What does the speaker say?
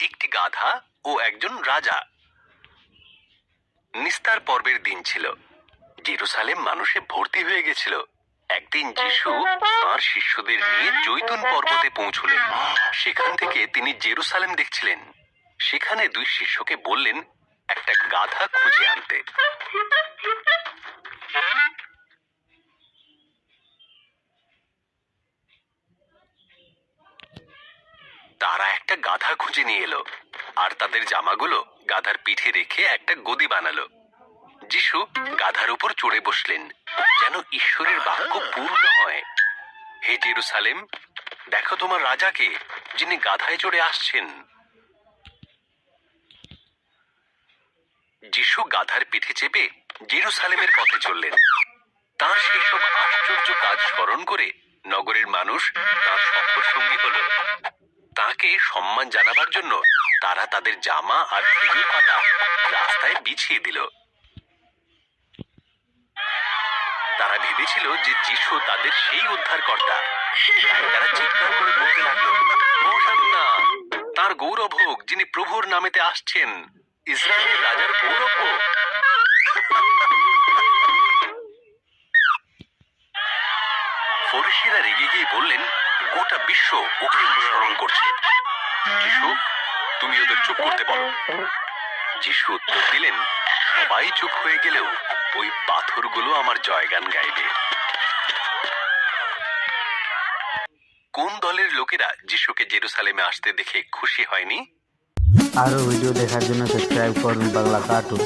একটি গাধা ও একজন রাজা। নিস্তার পর্বের দিন ছিল। জেরুসালেম মানুষে ভর্তি হয়ে গেছিল। একদিন যিশু তাঁর শিষ্যদের নিয়ে জৈতুন পর্বতে পৌঁছলেন। সেখান থেকে তিনি জেরুসালেম দেখছিলেন। সেখানে দুই শিষ্যকে বললেন, একটা গাধা খুঁজে আনতে। তারা একটা গাধা খুঁজে নিয়ে এলো, আর তাদের জামাগুলো গাধার পিঠে রেখে একটা গদি বানালো। যিশু গাধার উপর চড়ে বসলেন, যেন ঈশ্বরের বাক্য পূর্ণ হয়। হে জেরুসালেম, দেখো তোমার রাজাকে, যিনি গাধায় চড়ে আসছেন। যিশু গাধার পিঠে চেপে জেরুসালেমের পথে চললেন। তার সেসব আশ্চর্য কাজ স্মরণ করে নগরের মানুষ তার সফর সঙ্গী হলো। তাকে সম্মান জানাবার জন্য তারা তাদের জামা আর খেজুর পাতা রাস্তায় বিছিয়ে দিল। তারা ভেবেছিল যে যিশু তাদের সেই উদ্ধারকর্তা। তারা চিৎকার করে বলতে লাগল তার গৌরব হোক, যিনি প্রভুর নামেতে আসছেন, ইসরায়েলের রাজার গৌরব হোক। ফরিসিরা রেগে গিয়ে বললেন গোটা বিশ্ব ওকে অনুসরণ করছে। যিশু, তুমি ওদের চুপ করতে বলো যিশু উত্তর দিলেন, সবাই চুপ হয়ে গেলেও ওই পাথরগুলো আমার জয়গান গাইবে। কোন দলের লোকেরা যিশুকে জেরুসালেমে আসতে দেখে খুশি হয়নি? আরও ভিডিও দেখার জন্য সাবস্ক্রাইব করুন বাংলা কার্টুন